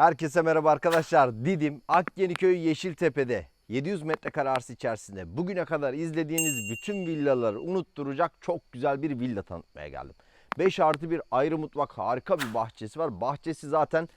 Herkese merhaba arkadaşlar. Didim Akyeniköy Yeşiltepe'de 700 metrekare arsa içerisinde bugüne kadar izlediğiniz bütün villaları unutturacak çok güzel bir villa tanıtmaya geldim. 5 artı bir ayrı mutfak harika bir bahçesi var. Bahçesi zaten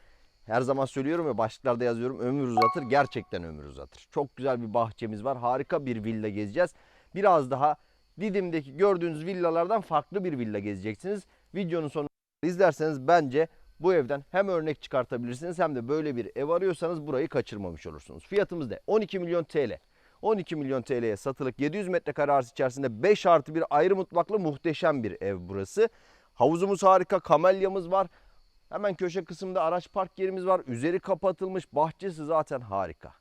her zaman söylüyorum ve başlıklarda yazıyorum ömür uzatır. Gerçekten ömür uzatır. Çok güzel bir bahçemiz var. Harika bir villa gezeceğiz. Biraz daha Didim'deki gördüğünüz villalardan farklı bir villa gezeceksiniz. Videonun sonunda izlerseniz bence bu evden hem örnek çıkartabilirsiniz hem de böyle bir ev arıyorsanız burayı kaçırmamış olursunuz. Fiyatımız ne? 12 milyon TL. 12 milyon TL'ye satılık 700 metrekare arsa içerisinde 5 artı bir ayrı mutfaklı muhteşem bir ev burası. Havuzumuz harika, kamelyamız var. Hemen köşe kısımda araç park yerimiz var. Üzeri kapatılmış, bahçesi zaten harika.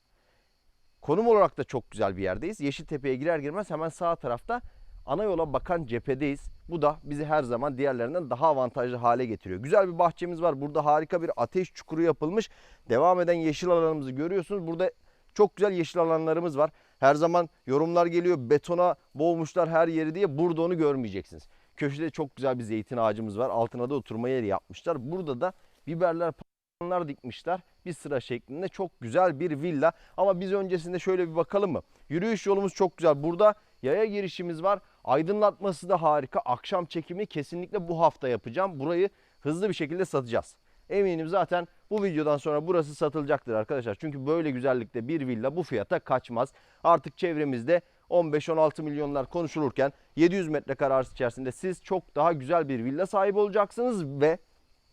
Konum olarak da çok güzel bir yerdeyiz. Yeşiltepe'ye girer girmez hemen sağ tarafta ana yola bakan cephedeyiz. Bu da bizi her zaman diğerlerinden daha avantajlı hale getiriyor. Güzel bir bahçemiz var. Burada harika bir ateş çukuru yapılmış. Devam eden yeşil alanımızı görüyorsunuz. Burada çok güzel yeşil alanlarımız var. Her zaman yorumlar geliyor betona boğmuşlar her yeri diye. Burada onu görmeyeceksiniz. Köşede çok güzel bir zeytin ağacımız var. Altına da oturma yeri yapmışlar. Burada da biberler, patlıcanlar dikmişler. Bir sıra şeklinde çok güzel bir villa. Ama biz öncesinde şöyle bir bakalım mı? Yürüyüş yolumuz çok güzel. Burada yaya girişimiz var. Aydınlatması da harika. Akşam çekimi kesinlikle bu hafta yapacağım. Burayı hızlı bir şekilde satacağız. Eminim zaten bu videodan sonra burası satılacaktır arkadaşlar. Çünkü böyle güzellikte bir villa bu fiyata kaçmaz. Artık çevremizde 15-16 milyonlar konuşulurken 700 metrekare arsa içerisinde siz çok daha güzel bir villa sahibi olacaksınız ve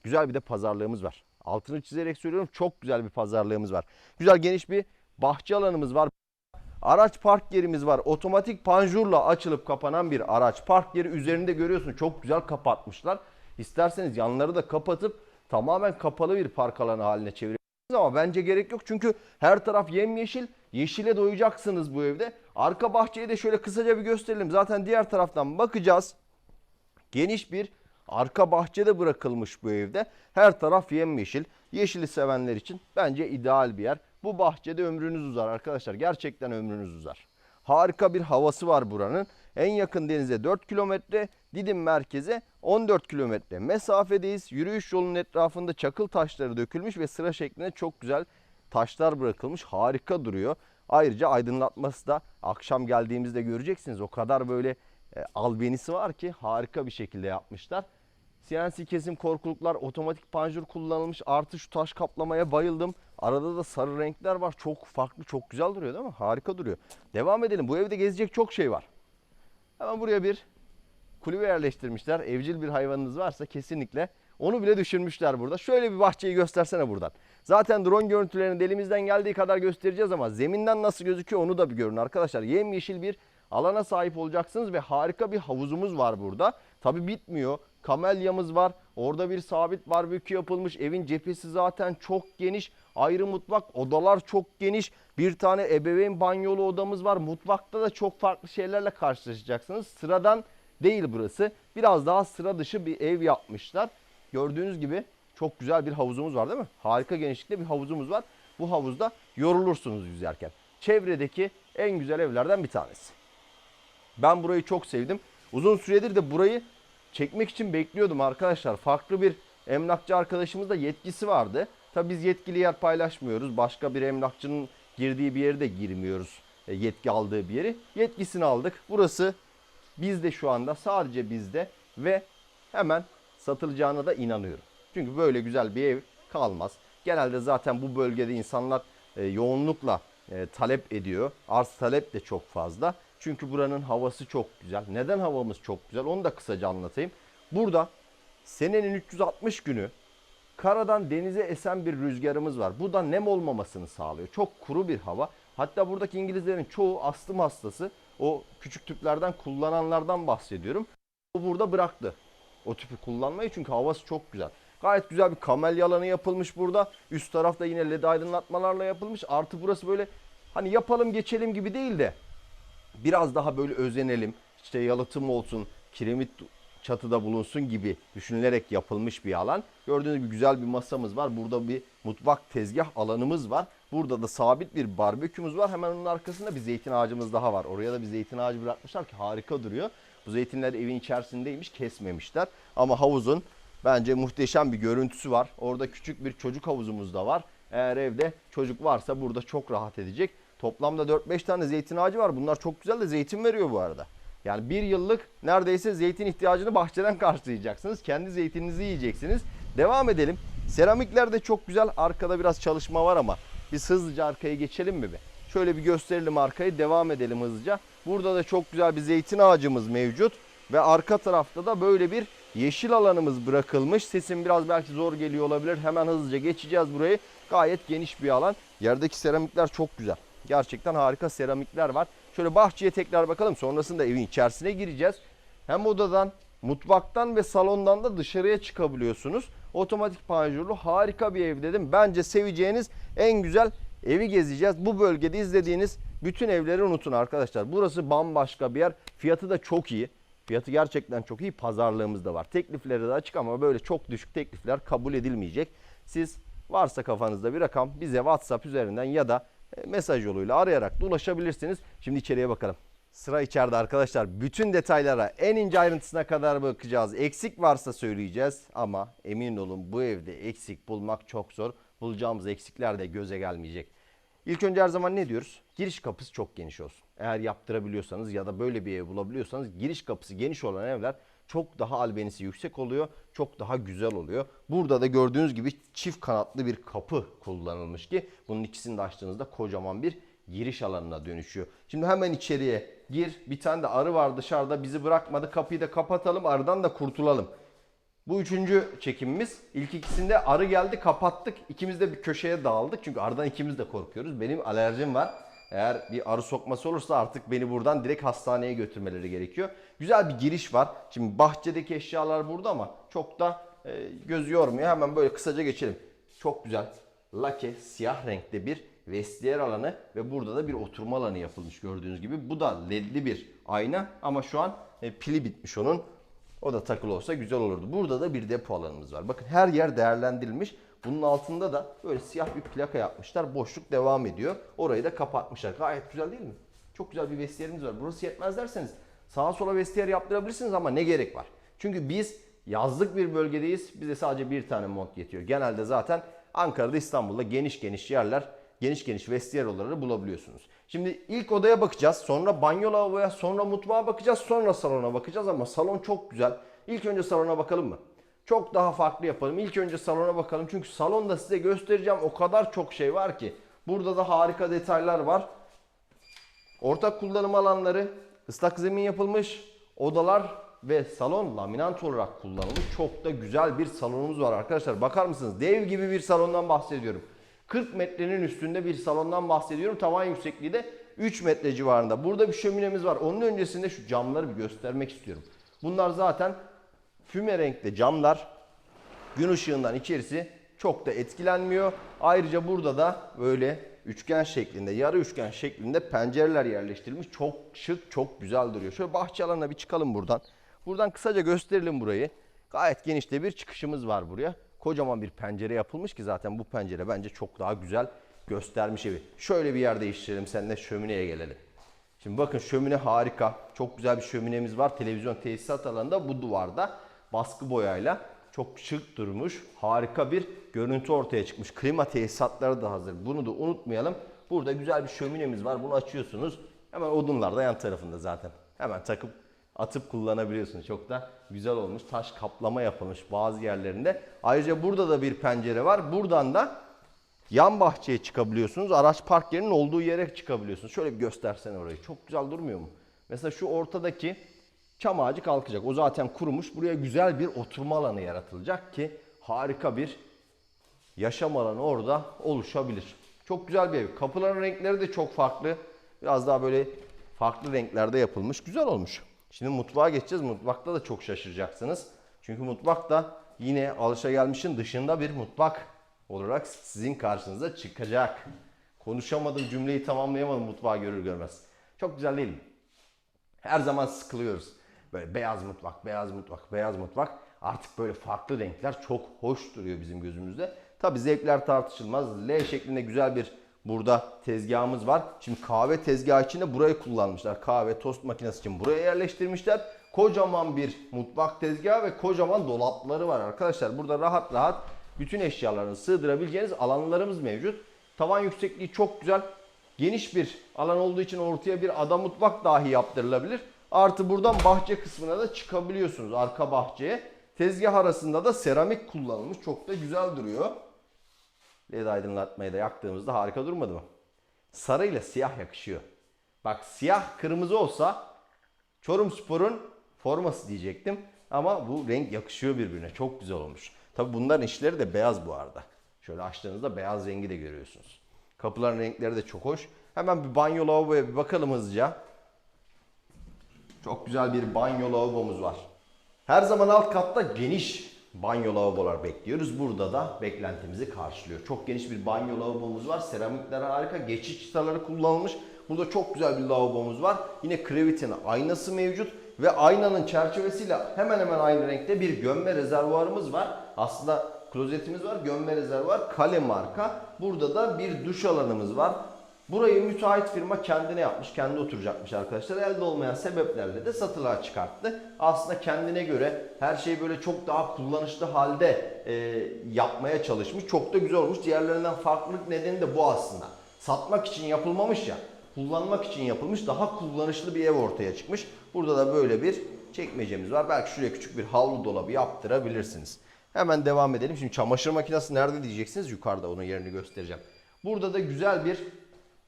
güzel bir de pazarlığımız var. Altını çizerek söylüyorum çok güzel bir pazarlığımız var. Güzel geniş bir bahçe alanımız var. Araç park yerimiz var. Otomatik panjurla açılıp kapanan bir araç park yeri üzerinde görüyorsun. Çok güzel kapatmışlar. İsterseniz yanları da kapatıp tamamen kapalı bir park alanı haline çevirebilirsiniz ama bence gerek yok. Çünkü her taraf yemyeşil. Yeşile doyacaksınız bu evde. Arka bahçeyi de şöyle kısaca bir gösterelim. Zaten diğer taraftan bakacağız. Geniş bir arka bahçede bırakılmış bu evde. Her taraf yemyeşil. Yeşili sevenler için bence ideal bir yer. Bu bahçede ömrünüz uzar arkadaşlar. Gerçekten ömrünüz uzar. Harika bir havası var buranın. En yakın denize 4 kilometre, Didim merkeze 14 kilometre mesafedeyiz. Yürüyüş yolunun etrafında çakıl taşları dökülmüş ve sıra şeklinde çok güzel taşlar bırakılmış. Harika duruyor. Ayrıca aydınlatması da akşam geldiğimizde göreceksiniz. O kadar böyle e, albenisi var ki harika bir şekilde yapmışlar. CNC kesim korkuluklar, otomatik panjur kullanılmış. Artı şu taş kaplamaya bayıldım. Arada da sarı renkler var. Çok farklı, çok güzel duruyor değil mi? Harika duruyor. Devam edelim. Bu evde gezecek çok şey var. Hemen buraya bir kulübe yerleştirmişler. Evcil bir hayvanınız varsa kesinlikle onu bile düşürmüşler burada. Şöyle bir bahçeyi göstersene buradan. Zaten drone görüntülerini de elimizden geldiği kadar göstereceğiz ama zeminden nasıl gözüküyor onu da bir görün arkadaşlar. Yemyeşil bir alana sahip olacaksınız ve harika bir havuzumuz var burada. Tabi bitmiyor. Kamelyamız var. Orada bir sabit barbekü yapılmış. Evin cephesi zaten çok geniş. Ayrı mutfak, odalar çok geniş. Bir tane ebeveyn banyolu odamız var. Mutfakta da çok farklı şeylerle karşılaşacaksınız. Sıradan değil burası. Biraz daha sıra dışı bir ev yapmışlar. Gördüğünüz gibi çok güzel bir havuzumuz var değil mi? Harika genişlikte bir havuzumuz var. Bu havuzda yorulursunuz yüzerken. Çevredeki en güzel evlerden bir tanesi. Ben burayı çok sevdim. Uzun süredir de burayı çekmek için bekliyordum arkadaşlar. Farklı bir emlakçı arkadaşımızda yetkisi vardı. Tabi biz yetkili yer paylaşmıyoruz. Başka bir emlakçının girdiği bir yere de girmiyoruz. e, Yetki aldığı bir yeri. Yetkisini aldık. Burası bizde şu anda sadece bizde ve hemen satılacağına da inanıyorum. Çünkü böyle güzel bir ev kalmaz. Genelde zaten bu bölgede insanlar e, yoğunlukla e, talep ediyor. Arz talep de çok fazla. Çünkü buranın havası çok güzel. Neden havamız çok güzel onu da kısaca anlatayım. Burada senenin 360 günü karadan denize esen bir rüzgarımız var. Bu da nem olmamasını sağlıyor. Çok kuru bir hava. Hatta buradaki İngilizlerin çoğu astım hastası. O küçük tüplerden kullananlardan bahsediyorum. O burada bıraktı o tüpü kullanmayı çünkü havası çok güzel. Gayet güzel bir kamelya alanı yapılmış burada. Üst tarafta yine led aydınlatmalarla yapılmış. Artı burası böyle hani yapalım geçelim gibi değil de biraz daha böyle özenelim. İşte yalıtım olsun, kiremit çatıda bulunsun gibi düşünülerek yapılmış bir alan. Gördüğünüz gibi güzel bir masamız var. Burada bir mutfak tezgah alanımız var. Burada da sabit bir barbekümüz var. Hemen onun arkasında bir zeytin ağacımız daha var. Oraya da bir zeytin ağacı bırakmışlar ki harika duruyor. Bu zeytinler evin içerisindeymiş kesmemişler. Ama havuzun Bence muhteşem bir görüntüsü var. Orada küçük bir çocuk havuzumuz da var. Eğer evde çocuk varsa burada çok rahat edecek. Toplamda 4-5 tane zeytin ağacı var. Bunlar çok güzel de zeytin veriyor bu arada. Yani bir yıllık neredeyse zeytin ihtiyacını bahçeden karşılayacaksınız. Kendi zeytininizi yiyeceksiniz. Devam edelim. Seramikler de çok güzel. Arkada biraz çalışma var ama biz hızlıca arkaya geçelim mi be? Şöyle bir gösterelim arkayı. Devam edelim hızlıca. Burada da çok güzel bir zeytin ağacımız mevcut. Ve arka tarafta da böyle bir yeşil alanımız bırakılmış. Sesim biraz belki zor geliyor olabilir. Hemen hızlıca geçeceğiz burayı. Gayet geniş bir alan. Yerdeki seramikler çok güzel. Gerçekten harika seramikler var. Şöyle bahçeye tekrar bakalım. Sonrasında evin içerisine gireceğiz. Hem odadan, mutfaktan ve salondan da dışarıya çıkabiliyorsunuz. Otomatik panjurlu harika bir ev dedim. Bence seveceğiniz en güzel evi gezeceğiz. Bu bölgede izlediğiniz bütün evleri unutun arkadaşlar. Burası bambaşka bir yer. Fiyatı da çok iyi. Fiyatı gerçekten çok iyi. Pazarlığımız da var. Teklifleri de açık ama böyle çok düşük teklifler kabul edilmeyecek. Siz varsa kafanızda bir rakam bize WhatsApp üzerinden ya da mesaj yoluyla arayarak da ulaşabilirsiniz. Şimdi içeriye bakalım. Sıra içeride arkadaşlar. Bütün detaylara en ince ayrıntısına kadar bakacağız. Eksik varsa söyleyeceğiz ama emin olun bu evde eksik bulmak çok zor. Bulacağımız eksikler de göze gelmeyecek. İlk önce her zaman ne diyoruz? Giriş kapısı çok geniş olsun. Eğer yaptırabiliyorsanız ya da böyle bir ev bulabiliyorsanız giriş kapısı geniş olan evler çok daha albenisi yüksek oluyor. Çok daha güzel oluyor. Burada da gördüğünüz gibi çift kanatlı bir kapı kullanılmış ki bunun ikisini de açtığınızda kocaman bir giriş alanına dönüşüyor. Şimdi hemen içeriye gir. Bir tane de arı var dışarıda bizi bırakmadı. Kapıyı da kapatalım arıdan da kurtulalım. Bu üçüncü çekimimiz. İlk ikisinde arı geldi kapattık. İkimiz de bir köşeye dağıldık. Çünkü arıdan ikimiz de korkuyoruz. Benim alerjim var. Eğer bir arı sokması olursa artık beni buradan direkt hastaneye götürmeleri gerekiyor. Güzel bir giriş var. Şimdi bahçedeki eşyalar burada ama çok da e, göz yormuyor. Hemen böyle kısaca geçelim. Çok güzel. Lake siyah renkte bir vestiyer alanı ve burada da bir oturma alanı yapılmış gördüğünüz gibi. Bu da ledli bir ayna ama şu an e, pili bitmiş onun. O da takılı olsa güzel olurdu. Burada da bir depo alanımız var. Bakın her yer değerlendirilmiş. Bunun altında da böyle siyah bir plaka yapmışlar. Boşluk devam ediyor. Orayı da kapatmışlar. Gayet güzel değil mi? Çok güzel bir vestiyerimiz var. Burası yetmez derseniz sağa sola vestiyer yaptırabilirsiniz ama ne gerek var? Çünkü biz yazlık bir bölgedeyiz. Bize sadece bir tane mont yetiyor. Genelde zaten Ankara'da İstanbul'da geniş geniş yerler geniş geniş vestiyer odaları bulabiliyorsunuz. Şimdi ilk odaya bakacağız. Sonra banyo lavaboya, sonra mutfağa bakacağız. Sonra salona bakacağız ama salon çok güzel. İlk önce salona bakalım mı? Çok daha farklı yapalım. İlk önce salona bakalım. Çünkü salonda size göstereceğim o kadar çok şey var ki. Burada da harika detaylar var. Ortak kullanım alanları, ıslak zemin yapılmış, odalar ve salon laminant olarak kullanılmış. Çok da güzel bir salonumuz var arkadaşlar. Bakar mısınız? Dev gibi bir salondan bahsediyorum. 40 metrenin üstünde bir salondan bahsediyorum. Tavan yüksekliği de 3 metre civarında. Burada bir şöminemiz var. Onun öncesinde şu camları bir göstermek istiyorum. Bunlar zaten füme renkli camlar. Gün ışığından içerisi çok da etkilenmiyor. Ayrıca burada da böyle üçgen şeklinde, yarı üçgen şeklinde pencereler yerleştirilmiş. Çok şık, çok güzel duruyor. Şöyle bahçe alanına bir çıkalım buradan. Buradan kısaca gösterelim burayı. Gayet geniş de bir çıkışımız var buraya. Kocaman bir pencere yapılmış ki zaten bu pencere bence çok daha güzel göstermiş evi. Şöyle bir yer değiştirelim seninle şömineye gelelim. Şimdi bakın şömine harika. Çok güzel bir şöminemiz var. Televizyon tesisat alanında bu duvarda baskı boyayla çok şık durmuş. Harika bir görüntü ortaya çıkmış. Klima tesisatları da hazır. Bunu da unutmayalım. Burada güzel bir şöminemiz var. Bunu açıyorsunuz. Hemen odunlar da yan tarafında zaten. Hemen takıp atıp kullanabiliyorsunuz. Çok da güzel olmuş. Taş kaplama yapılmış bazı yerlerinde. Ayrıca burada da bir pencere var. Buradan da yan bahçeye çıkabiliyorsunuz. Araç park yerinin olduğu yere çıkabiliyorsunuz. Şöyle bir göstersene orayı. Çok güzel durmuyor mu? Mesela şu ortadaki çam ağacı kalkacak. O zaten kurumuş. Buraya güzel bir oturma alanı yaratılacak ki harika bir yaşam alanı orada oluşabilir. Çok güzel bir ev. Kapıların renkleri de çok farklı. Biraz daha böyle farklı renklerde yapılmış. Güzel olmuş. Şimdi mutfağa geçeceğiz. Mutfakta da çok şaşıracaksınız. Çünkü mutfak da yine alışagelmişin dışında bir mutfak olarak sizin karşınıza çıkacak. Konuşamadım cümleyi tamamlayamadım mutfağı görür görmez. Çok güzel değil mi? Her zaman sıkılıyoruz. Böyle beyaz mutfak, beyaz mutfak, beyaz mutfak. Artık böyle farklı renkler çok hoş duruyor bizim gözümüzde. Tabi zevkler tartışılmaz. L şeklinde güzel bir burada tezgahımız var. Şimdi kahve tezgahı için de burayı kullanmışlar. Kahve tost makinesi için buraya yerleştirmişler. Kocaman bir mutfak tezgahı ve kocaman dolapları var arkadaşlar. Burada rahat rahat bütün eşyalarını sığdırabileceğiniz alanlarımız mevcut. Tavan yüksekliği çok güzel. Geniş bir alan olduğu için ortaya bir ada mutfak dahi yaptırılabilir. Artı buradan bahçe kısmına da çıkabiliyorsunuz arka bahçeye. Tezgah arasında da seramik kullanılmış. Çok da güzel duruyor. LED aydınlatmayı da yaktığımızda harika durmadı mı? Sarı ile siyah yakışıyor. Bak siyah kırmızı olsa Çorum Spor'un forması diyecektim. Ama bu renk yakışıyor birbirine. Çok güzel olmuş. Tabi bunların işleri de beyaz bu arada. Şöyle açtığınızda beyaz rengi de görüyorsunuz. Kapıların renkleri de çok hoş. Hemen bir banyo lavaboya bir bakalım hızlıca. Çok güzel bir banyo lavabomuz var. Her zaman alt katta geniş banyo lavabolar bekliyoruz. Burada da beklentimizi karşılıyor. Çok geniş bir banyo lavabomuz var. Seramikler harika. Geçiş çıtaları kullanılmış. Burada çok güzel bir lavabomuz var. Yine Crevit'in aynası mevcut. Ve aynanın çerçevesiyle hemen hemen aynı renkte bir gömme rezervuarımız var. Aslında klozetimiz var. Gömme rezervuar kale marka. Burada da bir duş alanımız var. Burayı müteahhit firma kendine yapmış, kendi oturacakmış arkadaşlar. Elde olmayan sebeplerle de satılığa çıkarttı. Aslında kendine göre her şeyi böyle çok daha kullanışlı halde e, yapmaya çalışmış. Çok da güzel olmuş. Diğerlerinden farklılık nedeni de bu aslında. Satmak için yapılmamış ya, kullanmak için yapılmış daha kullanışlı bir ev ortaya çıkmış. Burada da böyle bir çekmecemiz var. Belki şuraya küçük bir havlu dolabı yaptırabilirsiniz. Hemen devam edelim. Şimdi çamaşır makinesi nerede diyeceksiniz? Yukarıda onun yerini göstereceğim. Burada da güzel bir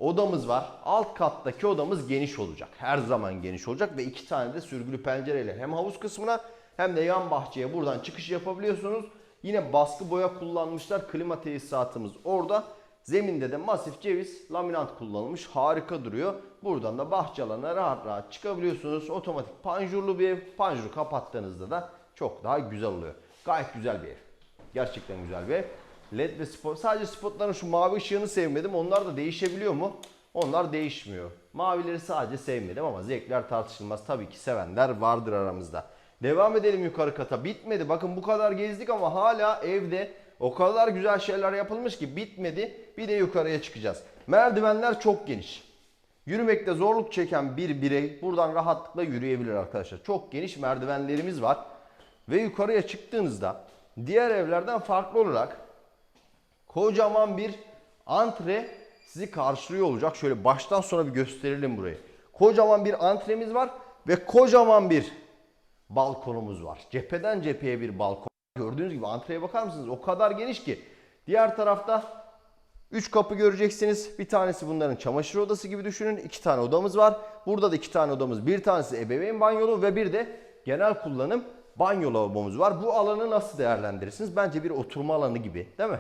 odamız var. Alt kattaki odamız geniş olacak. Her zaman geniş olacak ve iki tane de sürgülü pencereyle hem havuz kısmına hem de yan bahçeye buradan çıkış yapabiliyorsunuz. Yine baskı boya kullanmışlar. Klima tesisatımız orada. Zeminde de masif ceviz laminat kullanılmış. Harika duruyor. Buradan da bahçe alanına rahat rahat çıkabiliyorsunuz. Otomatik panjurlu bir ev. Panjuru kapattığınızda da çok daha güzel oluyor. Gayet güzel bir ev. Gerçekten güzel bir ev. LED ve spot. Sadece spotların şu mavi ışığını sevmedim. Onlar da değişebiliyor mu? Onlar değişmiyor. Mavileri sadece sevmedim ama zevkler tartışılmaz. Tabii ki sevenler vardır aramızda. Devam edelim yukarı kata. Bitmedi. Bakın bu kadar gezdik ama hala evde o kadar güzel şeyler yapılmış ki bitmedi. Bir de yukarıya çıkacağız. Merdivenler çok geniş. Yürümekte zorluk çeken bir birey buradan rahatlıkla yürüyebilir arkadaşlar. Çok geniş merdivenlerimiz var. Ve yukarıya çıktığınızda diğer evlerden farklı olarak kocaman bir antre sizi karşılıyor olacak. Şöyle baştan sona bir gösterelim burayı. Kocaman bir antremiz var ve kocaman bir balkonumuz var. Cepheden cepheye bir balkon. Gördüğünüz gibi antreye bakar mısınız? O kadar geniş ki. Diğer tarafta 3 kapı göreceksiniz. Bir tanesi bunların çamaşır odası gibi düşünün. 2 tane odamız var. Burada da 2 tane odamız. Bir tanesi ebeveyn banyolu ve bir de genel kullanım banyo lavabomuz var. Bu alanı nasıl değerlendirirsiniz? Bence bir oturma alanı gibi değil mi?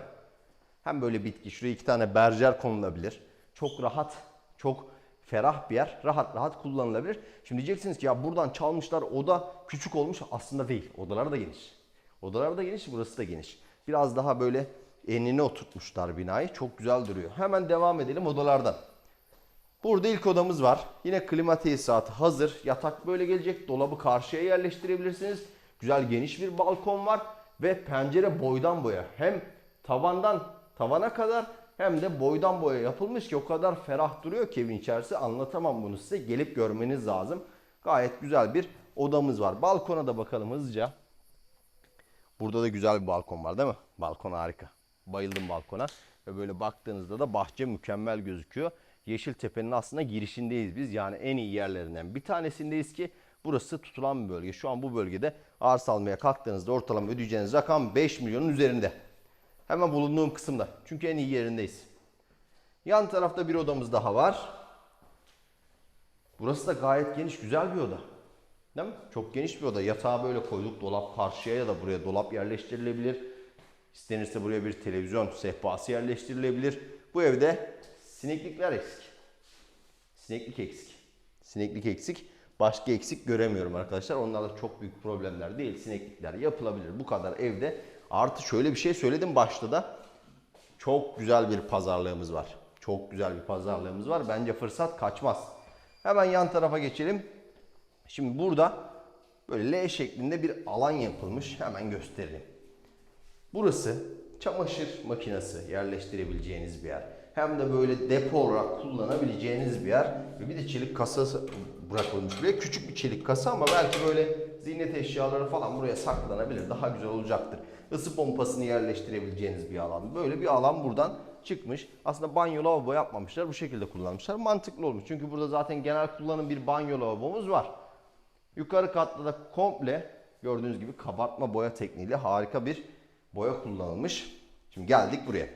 Hem böyle bitki, şuraya iki tane berjer konulabilir. Çok rahat, çok ferah bir yer. Rahat rahat kullanılabilir. Şimdi diyeceksiniz ki ya buradan çalmışlar oda küçük olmuş. Aslında değil. Odalar da geniş. Odalar da geniş, burası da geniş. Biraz daha böyle enine oturtmuşlar binayı. Çok güzel duruyor. Hemen devam edelim odalardan. Burada ilk odamız var. Yine klima tesisatı hazır. Yatak böyle gelecek. Dolabı karşıya yerleştirebilirsiniz. Güzel geniş bir balkon var. Ve pencere boydan boya. Hem tavandan tavana kadar hem de boydan boya yapılmış ki o kadar ferah duruyor ki evin içerisi. Anlatamam bunu size. Gelip görmeniz lazım. Gayet güzel bir odamız var. Balkona da bakalım hızlıca. Burada da güzel bir balkon var değil mi? Balkon harika. Bayıldım balkona. Ve böyle baktığınızda da bahçe mükemmel gözüküyor. Yeşiltepe'nin aslında girişindeyiz biz. Yani en iyi yerlerinden bir tanesindeyiz ki burası tutulan bir bölge. Şu an bu bölgede arsa almaya kalktığınızda ortalama ödeyeceğiniz rakam 5 milyonun üzerinde. Hemen bulunduğum kısımda. Çünkü en iyi yerindeyiz. Yan tarafta bir odamız daha var. Burası da gayet geniş, güzel bir oda. Değil mi? Çok geniş bir oda. Yatağı böyle koyduk. Dolap karşıya ya da buraya dolap yerleştirilebilir. İstenirse buraya bir televizyon sehpası yerleştirilebilir. Bu evde sineklikler eksik. Sineklik eksik. Sineklik eksik. Başka eksik göremiyorum arkadaşlar. Onlar da çok büyük problemler değil. Sineklikler yapılabilir. Bu kadar evde. Artı şöyle bir şey söyledim başta da. Çok güzel bir pazarlığımız var. Çok güzel bir pazarlığımız var. Bence fırsat kaçmaz. Hemen yan tarafa geçelim. Şimdi burada böyle L şeklinde bir alan yapılmış. Hemen gösterelim. Burası çamaşır makinesi yerleştirebileceğiniz bir yer. Hem de böyle depo olarak kullanabileceğiniz bir yer. Ve bir de çelik kasası bırakılmış buraya. Küçük bir çelik kasa ama belki böyle ziynet eşyaları falan buraya saklanabilir. Daha güzel olacaktır. Isı pompasını yerleştirebileceğiniz bir alan. Böyle bir alan buradan çıkmış. Aslında banyo lavabo yapmamışlar. Bu şekilde kullanmışlar. Mantıklı olmuş. Çünkü burada zaten genel kullanım bir banyo lavabomuz var. Yukarı katta da komple gördüğünüz gibi kabartma boya tekniğiyle harika bir boya kullanılmış. Şimdi geldik buraya.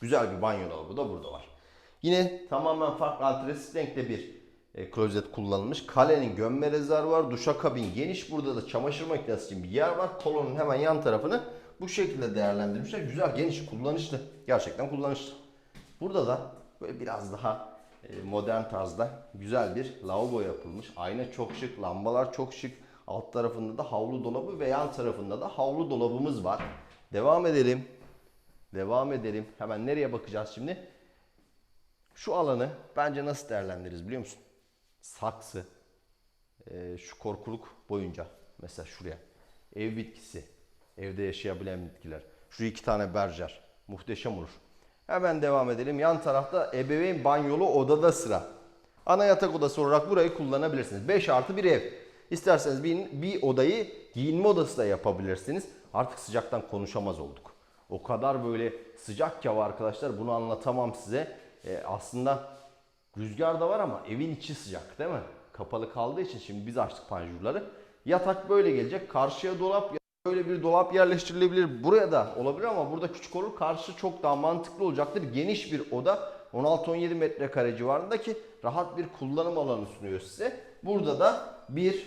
Güzel bir banyo lavabo da burada var. Yine tamamen farklı antresit renkte bir e, klozet kullanılmış. Kalenin gömme rezervuarı var. Duşakabin geniş. Burada da çamaşır makinesi için bir yer var. Kolonun hemen yan tarafını bu şekilde değerlendirmişler. Güzel, geniş, kullanışlı. Gerçekten kullanışlı. Burada da böyle biraz daha e, modern tarzda güzel bir lavabo yapılmış. Ayna çok şık, lambalar çok şık. Alt tarafında da havlu dolabı ve yan tarafında da havlu dolabımız var. Devam edelim. Devam edelim. Hemen nereye bakacağız şimdi? Şu alanı bence nasıl değerlendiririz biliyor musun? Saksı, e, şu korkuluk boyunca mesela şuraya ev bitkisi, evde yaşayabilen bitkiler. Şu iki tane berjer. Muhteşem olur. Hemen devam edelim. Yan tarafta ebeveyn banyolu odada sıra. Ana yatak odası olarak burayı kullanabilirsiniz. 5 artı bir ev. İsterseniz bir, bir odayı giyinme odası da yapabilirsiniz. Artık sıcaktan konuşamaz olduk. O kadar böyle sıcak ki hava arkadaşlar bunu anlatamam size. Ee, aslında rüzgar da var ama evin içi sıcak değil mi? Kapalı kaldığı için şimdi biz açtık panjurları. Yatak böyle gelecek. Karşıya dolap Böyle bir dolap yerleştirilebilir. Buraya da olabilir ama burada küçük olur. Karşı çok daha mantıklı olacaktır. Geniş bir oda 16-17 metrekare civarında ki rahat bir kullanım alanı sunuyor size. Burada da bir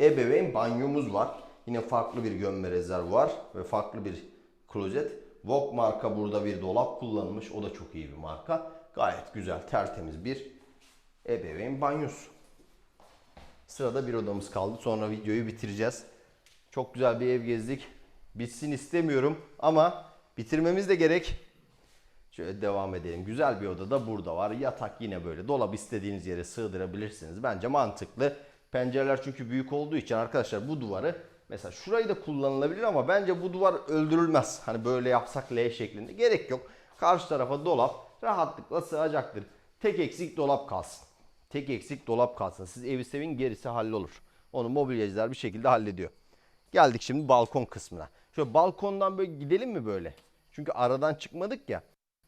ebeveyn banyomuz var. Yine farklı bir gömme rezervuar ve farklı bir klozet. Vogue marka burada bir dolap kullanılmış. O da çok iyi bir marka. Gayet güzel, tertemiz bir ebeveyn banyosu. Sırada bir odamız kaldı. Sonra videoyu bitireceğiz. Çok güzel bir ev gezdik. Bitsin istemiyorum ama bitirmemiz de gerek. Şöyle devam edelim. Güzel bir oda da burada var. Yatak yine böyle. Dolap istediğiniz yere sığdırabilirsiniz. Bence mantıklı. Pencereler çünkü büyük olduğu için arkadaşlar bu duvarı mesela şurayı da kullanılabilir ama bence bu duvar öldürülmez. Hani böyle yapsak L şeklinde. Gerek yok. Karşı tarafa dolap rahatlıkla sığacaktır. Tek eksik dolap kalsın. Tek eksik dolap kalsın. Siz evi sevin gerisi hallolur. Onu mobilyacılar bir şekilde hallediyor. Geldik şimdi balkon kısmına. Şöyle balkondan böyle gidelim mi böyle? Çünkü aradan çıkmadık ya.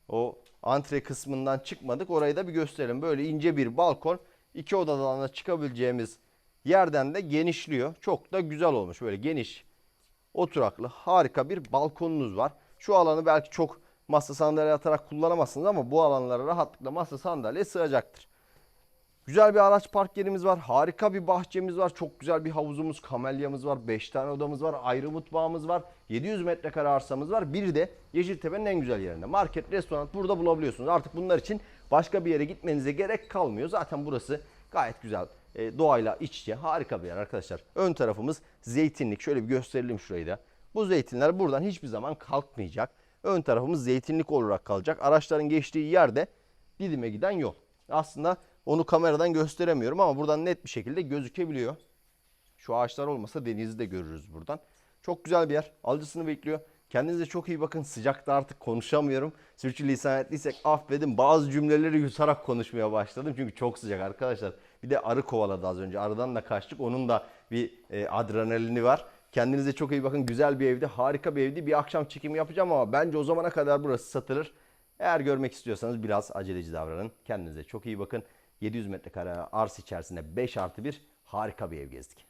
O antre kısmından çıkmadık. Orayı da bir gösterelim. Böyle ince bir balkon. iki odadan da çıkabileceğimiz yerden de genişliyor. Çok da güzel olmuş. Böyle geniş, oturaklı, harika bir balkonunuz var. Şu alanı belki çok masa sandalye atarak kullanamazsınız ama bu alanlara rahatlıkla masa sandalye sığacaktır. Güzel bir araç park yerimiz var. Harika bir bahçemiz var. Çok güzel bir havuzumuz, kamelyamız var. 5 tane odamız var. Ayrı mutfağımız var. 700 metrekare arsamız var. Bir de Yeşiltepe'nin en güzel yerinde. Market, restoran burada bulabiliyorsunuz. Artık bunlar için başka bir yere gitmenize gerek kalmıyor. Zaten burası gayet güzel. E, doğayla iç içe harika bir yer arkadaşlar. Ön tarafımız zeytinlik. Şöyle bir gösterelim şurayı da. Bu zeytinler buradan hiçbir zaman kalkmayacak. Ön tarafımız zeytinlik olarak kalacak. Araçların geçtiği yerde Didim'e giden yol. Aslında onu kameradan gösteremiyorum ama buradan net bir şekilde gözükebiliyor. Şu ağaçlar olmasa denizi de görürüz buradan. Çok güzel bir yer. Alıcısını bekliyor. Kendinize çok iyi bakın. Sıcakta artık konuşamıyorum. Sürçülisan ettiysek affedin. Bazı cümleleri yutarak konuşmaya başladım. Çünkü çok sıcak arkadaşlar. Bir de arı kovaladı az önce. Arıdan da kaçtık. Onun da bir e, adrenalini var. Kendinize çok iyi bakın. Güzel bir evdi. Harika bir evdi. Bir akşam çekimi yapacağım ama bence o zamana kadar burası satılır. Eğer görmek istiyorsanız biraz aceleci davranın. Kendinize çok iyi bakın. 700 metrekare arsa içerisinde 5 artı 1 harika bir ev gezdik.